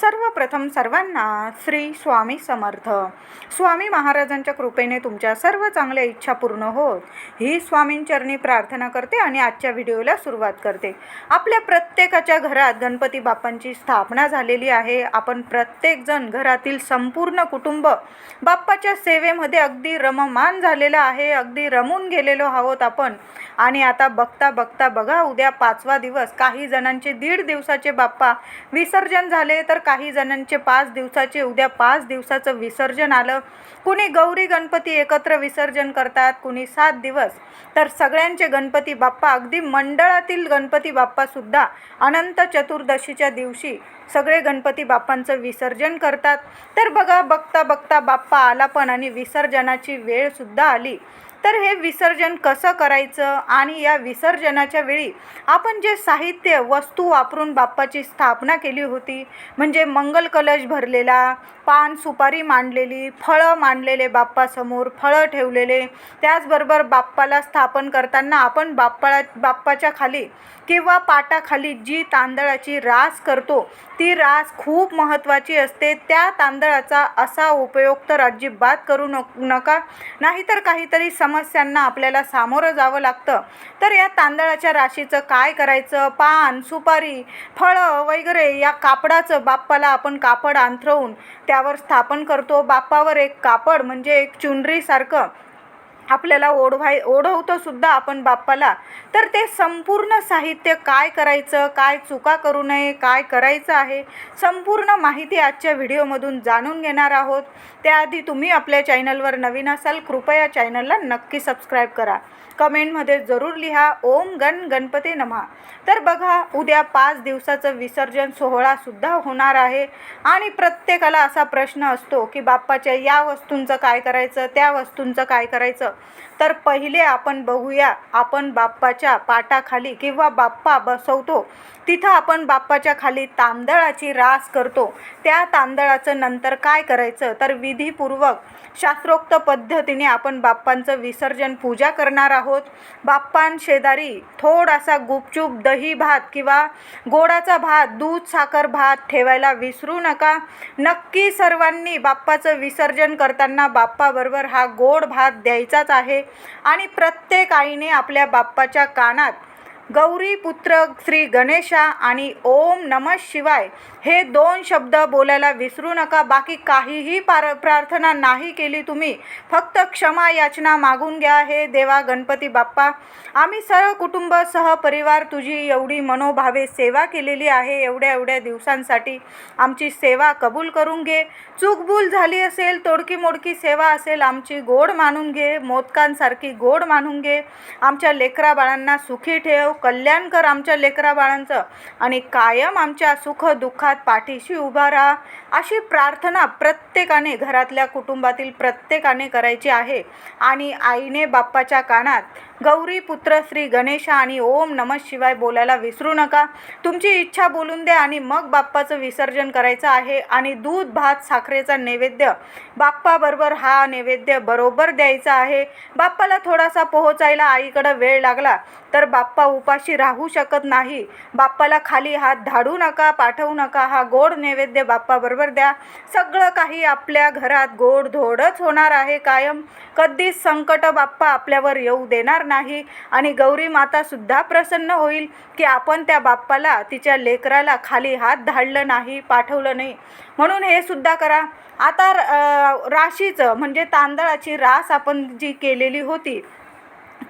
सर्वप्रथम सर्वांना श्री स्वामी समर्थ. स्वामी महाराजांच्या कृपेने तुमच्या सर्व चांगल्या इच्छा पूर्ण होत. ही स्वामींचरणी प्रार्थना करते आणि आजच्या व्हिडिओला सुरुवात करते. आपल्या प्रत्येकाच्या घरात गणपती बाप्पांची स्थापना झालेली आहे. आपण प्रत्येकजण घरातील संपूर्ण कुटुंब बाप्पाच्या सेवेमध्ये अगदी रममान झालेलं आहे. अगदी रमून गेलेलो आहोत आपण. आणि आता बघता बघता बघा उद्या पाचवा दिवस. काही जणांचे दीड दिवसाचे बाप्पा विसर्जन झाले तर काही जणांचे पाच दिवसाचे उद्या पाच दिवसाचं विसर्जन आलं. कुणी गौरी गणपती एकत्र विसर्जन करतात कुणी सात दिवस. तर सगळ्यांचे गणपती बाप्पा अगदी मंडळातील गणपती बाप्पासुद्धा अनंत चतुर्दशीच्या दिवशी सगळे गणपती बाप्पांचं विसर्जन करतात. तर बघा बघता बघता बाप्पा आला पण आणि विसर्जनाची वेळसुद्धा आली. तर हे विसर्जन कसं करायचं आणि या विसर्जनाच्या वेळी आपण जे साहित्य वस्तू वापरून बाप्पाची स्थापना केली होती म्हणजे मंगल कलश भरलेला पान सुपारी मांडलेली फळं मांडलेले बाप्पासमोर फळं ठेवलेले त्याचबरोबर बाप्पाला स्थापन करताना आपण बाप्पाला बाप्पाच्या खाली किंवा पाटाखाली जी तांदळाची रास करतो ती रास खूप महत्त्वाची असते. त्या तांदळाचा असा उपयोग तर अजिबात करू नक नका. नाहीतर काहीतरी समस्यांना आपल्याला सामोरं जावं लागतं. तर या तांदळाच्या राशीचं काय करायचं? पान सुपारी फळं वगैरे या कापडाचं बाप्पाला आपण कापड अंथरवून त्यावर स्थापन करतो. बाप्पावर एक कापड म्हणजे एक चुनरीसारखं आपल्याला ओढवाय ओढवतो सुद्धा आपण बाप्पाला. तर ते संपूर्ण साहित्य काय करायचं काय चुका करू नये काय करायचं आहे संपूर्ण माहिती आजच्या व्हिडिओमधून जाणून घेणार आहोत. त्याआधी तुम्ही आपल्या चॅनलवर नवीन असाल कृपया चॅनलला नक्की सबस्क्राईब करा. कमेंटमध्ये जरूर लिहा ओम गण गणपती नमा. तर बघा उद्या पाच दिवसाचं विसर्जन सोहळासुद्धा होणार आहे. आणि प्रत्येकाला असा प्रश्न असतो की बाप्पाच्या या वस्तूंचं काय करायचं त्या वस्तूंचं काय करायचं? तर पहिले आपण बघूया आपण बाप्पाच्या पाटाखाली किंवा बाप्पा बसवतो तिथं आपण बाप्पाच्या खाली तांदळाची रास करतो. त्या तांदळाचं नंतर काय करायचं? तर विधीपूर्वक शास्त्रोक्त पद्धतीने आपण बाप्पांचं विसर्जन पूजा करणार आहोत. बाप्पांशेजारी थोडासा गुपचूप दही भात किंवा गोडाचा भात दूध साखर भात ठेवायला विसरू नका. नक्की सर्वांनी बाप्पाचं विसर्जन करताना बाप्पाबरोबर हा गोड भात द्यायचाच आहे. आणि प्रत्येक आईने आपल्या बाप्पाच्या कानात गौरीपुत्र श्री गणेशा आणि ओम नम शिवाय हे दोन शब्द बोलायला विसरू नका. बाकी काहीही पार प्रार्थना नाही केली तुम्ही. फक्त क्षमा याचना मागून घ्या. हे देवा गणपती बाप्पा आम्ही सर्व कुटुंब सहपरिवार तुझी एवढी मनोभावे सेवा केलेली आहे. एवढ्या एवढ्या दिवसांसाठी आमची सेवा कबूल करून घे. चूकभूल झाली असेल तोडकी मोडकी सेवा असेल आमची गोड मानून घे. मोदकांसारखी गोड मानून घे. आमच्या लेकरा बाळांना सुखी ठेव. कल्याण कर आमच्या लेकरा बाळांचं आणि कायम आमच्या सुख दुःखात पाठीशी उभा राहा. अशी प्रार्थना प्रत्येकाने घरातल्या कुटुंबातील प्रत्येकाने करायची आहे. आणि आईने बाप्पाच्या कानात गौरी पुत्र श्री गणेशा आणि ओम नम शिवाय बोलायला विसरू नका. तुमची इच्छा बोलून द्या आणि मग बाप्पाचं विसर्जन करायचं आहे आणि दूध भात साखरेचा नैवेद्य बाप्पाबरोबर हा नैवेद्य बरोबर द्यायचा आहे. बाप्पाला थोडासा पोहोचायला आईकडं वेळ लागला तर बाप्पा उपाशी राहू शकत नाही. बाप्पाला खाली हात धाडू नका पाठवू नका. हा गोड नैवेद्य बाप्पाबरोबर द्या. सगळं काही आपल्या घरात गोड धोडच होणार आहे. कायम कधीच संकट बाप्पा आपल्यावर येऊ देणार नाही. आणि गौरी मातासुद्धा प्रसन्न होईल की आपण त्या बाप्पाला तिच्या लेकराला खाली हात धाडलं नाही पाठवलं नाही. म्हणून हे सुद्धा करा. आता राशीचं म्हणजे तांदळाची रास आपण जी केलेली होती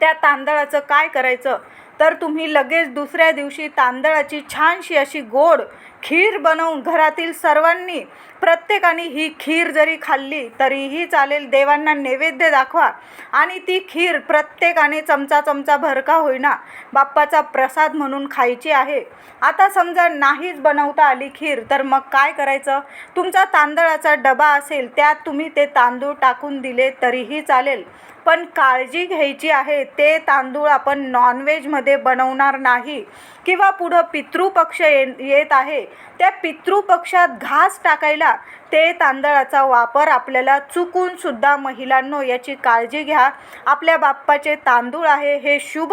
त्या तांदळाचं काय करायचं? तर तुम्ही लगेच दुसऱ्या दिवशी तांदळाची छानशी अशी गोड खीर बनवून घरातील सर्वांनी प्रत्येकाने ही खीर जरी खाल्ली तरीही चालेल देवांना नैवेद्य दाखवा. आणि ती खीर प्रत्येकाने चमचा चमचा भर का होईना बाप्पाचा प्रसाद म्हणून खायची आहे. आता समजा नाहीच बनवता आली खीर तर मग काय करायचं? तुमचा तांदळाचा डबा असेल त्यात तुम्ही ते तांदूळ टाकून दिले तरीही चालेल. पण काळजी घ्यायची आहे ते तांदूळ आपण नॉनव्हेजमध्ये बनवणार नाही. किंवा पुढं पितृपक्ष ये येत आहे त्या पितृपक्षात घास टाकायला ते तांदळाचा वापर आपल्याला चुकून सुद्धा महिलांनो याची काळजी घ्या. आपल्या बाप्पाचे तांदूळ आहे हे शुभ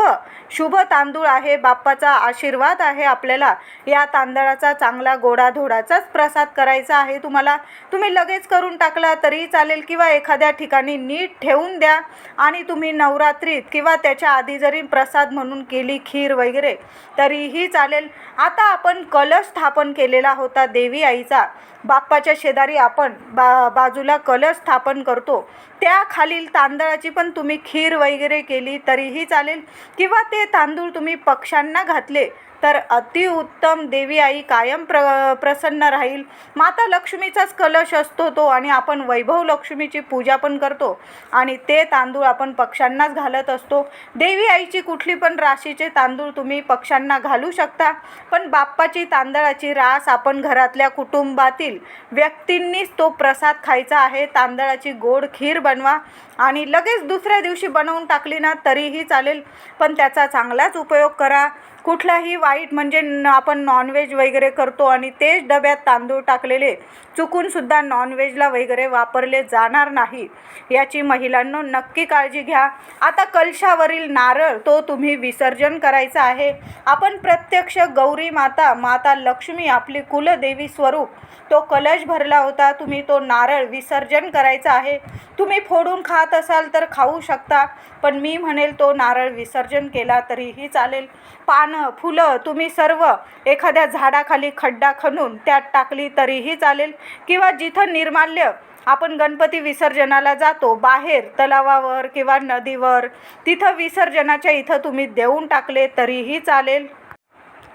शुभ तांदूळ आहे. बाप्पाचा आशीर्वाद आहे आपल्याला. या तांदळाचा चांगला गोडाधोडाचाच प्रसाद करायचा आहे. तुम्हाला तुम्ही लगेच करून टाकला तरी चालेल किंवा एखाद्या ठिकाणी नीट ठेवून द्या आणि तुम्ही नवरात्रीत किंवा त्याच्या आधी जरी प्रसाद म्हणून केली खीर वगैरे तरीही चालेल. आता आपण कलश स्थापन केलेला होता देवी आईचा. बाप्पाच्या शेजार आपण बा बाजूला कलश स्थापन करतो. त्या खालील तांदळाची पण तुम्ही खीर वगैरे केली तरीही चालेल किंवा ते तांदूळ तुम्ही पक्ष्यांना घातले. तर अतिउत्तम देवी आई कायम प्र प्रसन्न राहील. माता लक्ष्मीचाच कलश असतो तो आणि आपण वैभव लक्ष्मीची पूजा पण करतो आणि ते तांदूळ आपण पक्ष्यांनाच घालत असतो. देवी आईची कुठली पण राशीचे तांदूळ तुम्ही पक्ष्यांना घालू शकता पण बाप्पाची तांदळाची रास आपण घरातल्या कुटुंबातील व्यक्तींनीच तो प्रसाद खायचा आहे. तांदळाची गोड खीर बनवा आणि लगेच दुसऱ्या दिवशी बनवून टाकली ना तरीही चालेल पण त्याचा चांगलाच उपयोग करा. कुठलाही वाईट म्हणजे न आपण नॉनव्हेज वगैरे करतो आणि तेच डब्यात तांदूळ टाकलेले चुकूनसुद्धा नॉनव्हेजला वगैरे वापरले जाणार नाही. याची महिलांनो नक्की काळजी घ्या. आता कलशावरील नारळ तो तुम्ही विसर्जन करायचा आहे. आपण प्रत्यक्ष गौरी माता माता लक्ष्मी आपली कुलदेवी स्वरूप तो कलश भरला होता तुम्ही तो नारळ विसर्जन करायचा आहे. तुम्ही फोडून खात असाल तर खाऊ शकता पण मी म्हणेल तो नारळ विसर्जन केला तरीही चालेल. पान फुलं तुम्ही सर्व एखाद्या झाडाखाली खड्डा खणून त्यात टाकली तरीही चालेल. किंवा जिथं निर्माल्य आपण गणपती विसर्जनाला जातो बाहेर तलावावर किंवा नदीवर तिथं विसर्जनाच्या इथं तुम्ही देऊन टाकले तरीही चालेल.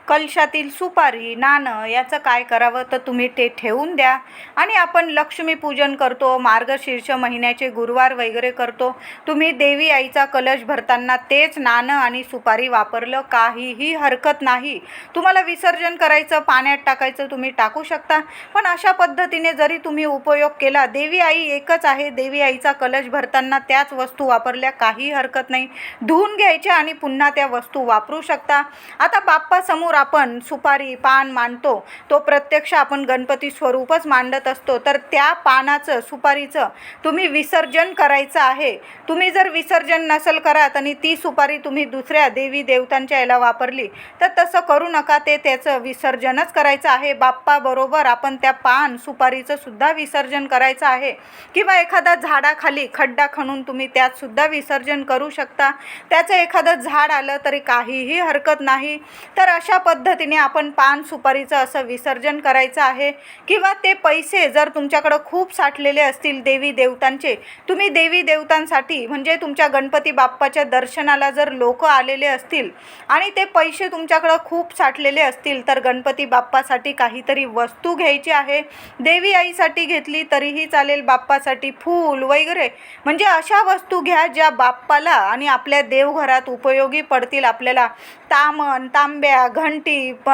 कलशातील सुपारी नाणं याचं काय करावं तर तुम्ही ते ठेवून द्या. आणि आपण लक्ष्मीपूजन करतो मार्गशीर्ष महिन्याचे गुरुवार वगैरे करतो. तुम्ही देवी आईचा कलश भरताना तेच नाणं आणि सुपारी वापरलं काहीही हरकत नाही. तुम्हाला विसर्जन करायचं पाण्यात टाकायचं तुम्ही टाकू शकता. पण अशा पद्धतीने जरी तुम्ही उपयोग केला देवी आई एकच आहे. देवी आईचा कलश भरताना त्याच वस्तू वापरल्या काही हरकत नाही. धुवून घ्यायच्या आणि पुन्हा त्या वस्तू वापरू शकता. आता बाप्पासमोर आपण सुपारी पान मांडतो तो प्रत्यक्ष आपण गणपती स्वरूपच मांडत असतो. तर त्या पानाचं सुपारीचं तुम्ही विसर्जन करायचं आहे. तुम्ही जर विसर्जन नसेल करत आणि ती सुपारी तुम्ही दुसऱ्या देवी देवतांच्या याला वापरली तर तसं करू नका. ते त्याचं विसर्जनच करायचं आहे. बाप्पाबरोबर आपण त्या पान सुपारीचं सुद्धा विसर्जन करायचं आहे. किंवा एखादा झाडाखाली खड्डा खणून तुम्ही त्यात सुद्धा विसर्जन करू शकता. त्याचं एखादं झाड आलं तरी काहीही हरकत नाही. तर अशा पद्धतीने आपण पान सुपारीचं असं विसर्जन करायचं आहे किंवा ते पैसे जर तुमच्याकडं खूप साठलेले असतील देवी देवतांचे तुम्ही देवी देवतांसाठी म्हणजे तुमच्या गणपती बाप्पाच्या दर्शनाला जर लोक आलेले असतील आणि ते पैसे तुमच्याकडं खूप साठलेले असतील तर गणपती बाप्पासाठी काहीतरी वस्तू घ्यायची आहे. देवी आईसाठी घेतली तरीही चालेल बाप्पासाठी फूल वगैरे. म्हणजे अशा वस्तू घ्या ज्या बाप्पाला आणि आपल्या देवघरात उपयोगी पडतील आपल्याला. तामण तांब्या घंट प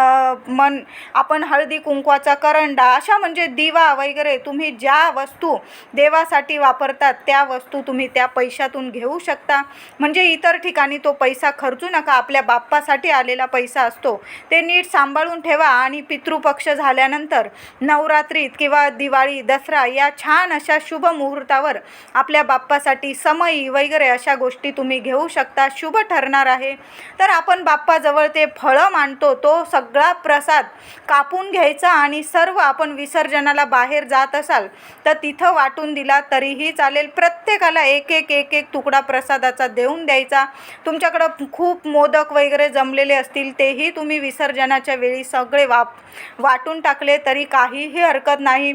मन आपण हळदी कुंकवाचा करंडा अशा म्हणजे दिवा वगैरे तुम्ही ज्या वस्तू देवासाठी वापरतात त्या वस्तू तुम्ही त्या पैशातून घेऊ शकता. म्हणजे इतर ठिकाणी तो पैसा खर्चू नका आपल्या बाप्पासाठी आलेला पैसा असतो. ते नीट सांभाळून ठेवा आणि पितृपक्ष झाल्यानंतर नवरात्रीत किंवा दिवाळी दसरा या छान अशा शुभ मुहूर्तावर आपल्या बाप्पासाठी समयी वगैरे अशा गोष्टी तुम्ही घेऊ शकता. शुभ ठरणार आहे. तर आपण बाप्पाजवळ ते फळं मांडतो. तो सगळा प्रसाद कापून घ्यायचा आणि सर्व आपण विसर्जनाला बाहेर जात असाल तर तिथं वाटून दिला तरीही चालेल. प्रत्येकाला एक एक एक एक तुकडा प्रसादाचा देऊन द्यायचा. तुमच्याकडं खूप मोदक वगैरे जमलेले असतील तेही तुम्ही विसर्जनाच्या वेळी सगळे वाप वाटून टाकले तरी काहीही हरकत नाही.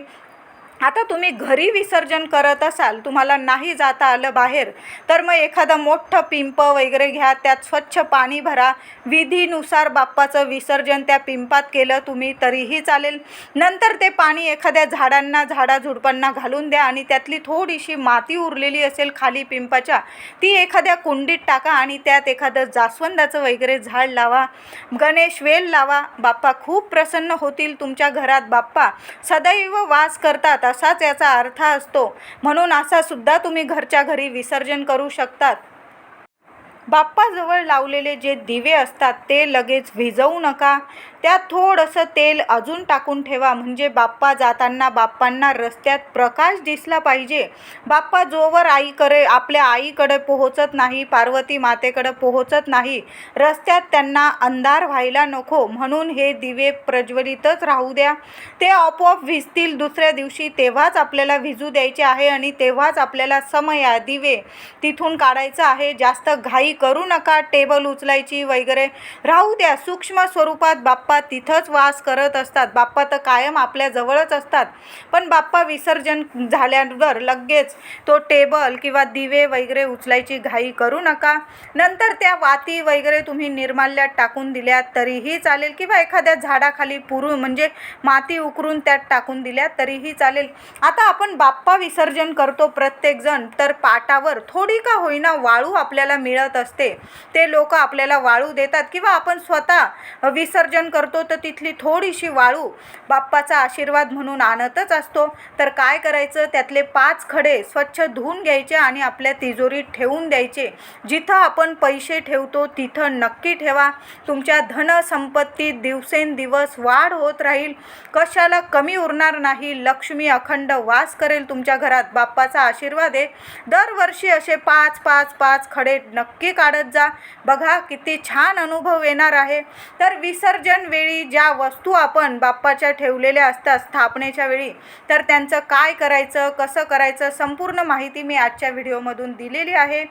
आता तुम्ही घरी विसर्जन करत असाल तुम्हाला नाही जाता आलं बाहेर तर मग एखादं मोठं पिंप वगैरे घ्या त्यात स्वच्छ पाणी भरा. विधीनुसार बाप्पाचं विसर्जन त्या पिंपात केलं तुम्ही तरीही चालेल. नंतर ते पाणी एखाद्या झाडांना झाडाझुडपांना घालून द्या आणि त्यातली थोडीशी माती उरलेली असेल खाली पिंपाच्या ती एखाद्या कुंडीत टाका आणि त्यात एखादं जास्वंदाचं वगैरे झाड लावा. गणेश वेल लावा. बाप्पा खूप प्रसन्न होतील तुमच्या घरात बाप्पा. सदैव वास करतात. असाच याचा अर्थ असतो. म्हणून असा सुद्धा तुम्ही घरच्या घरी विसर्जन करू शकतात. बाप्पाजवळ लावलेले जे दिवे असतात ते लगेच विझवू नका. त्यात थोडंसं तेल अजून टाकून ठेवा. म्हणजे बाप्पा जाताना बाप्पांना रस्त्यात प्रकाश दिसला पाहिजे. बाप्पा जोवर आईकडे आपल्या आईकडे पोहोचत नाही पार्वती मातेकडे पोहोचत नाही. रस्त्यात त्यांना अंधार व्हायला नको. म्हणून हे दिवे प्रज्वलितच राहू द्या. ते आपोआप भिजतील. दुसऱ्या दिवशी तेव्हाच आपल्याला भिजू द्यायचे आहे आणि तेव्हाच आपल्याला समया दिवे तिथून काढायचं आहे. जास्त घाई करू नका. टेबल उचलायची वगैरे. राहू द्या. सूक्ष्म स्वरूपात बाप्पा तिथंच वास करत असतात. बाप्पा तर कायम आपल्या जवळच असतात. पण बाप्पा विसर्जन झाल्यावर लगेच तो टेबल किंवा दिवे वगैरे उचलायची घाई करू नका. नंतर त्या वाती वगैरे तुम्ही निर्माल्यात टाकून दिल्यात तरीही चालेल किंवा एखाद्या झाडाखाली पुरून म्हणजे माती उकरून त्यात टाकून दिल्यात तरीही चालेल. आता आपण बाप्पा विसर्जन करतो प्रत्येकजण तर पाटावर थोडी का होईना वाळू आपल्याला मिळत असते. ते लोक आपल्याला वाळू देतात किंवा आपण स्वतः विसर्जन करतो तर तिथली थोडीशी वाळू बाप्पाचा आशीर्वाद म्हणून आणतच असतो. तर काय करायचं? त्यातले पाच खडे स्वच्छ धुवून घ्यायचे आणि आपल्या तिजोरीत ठेवून द्यायचे. जिथं आपण पैसे ठेवतो तिथं नक्की ठेवा. तुमच्या धनसंपत्तीत दिवसेंदिवस वाढ होत राहील. कशाला कमी उरणार नाही? लक्ष्मी अखंड वास करेल तुमच्या घरात. बाप्पाचा आशीर्वाद आहे. दरवर्षी असे पाच पाच पाच खडे नक्की काढत जा. बघा किती छान अनुभव येणार आहे. तर विसर्जन वेळी ज्या वस्तू आपण बाप्पाच्या ठेवलेल्या असतात स्थापनेच्या वेळी तर त्यांचं काय करायचं कसं करायचं संपूर्ण माहिती मी आजच्या व्हिडिओमधून दिलेली आहे.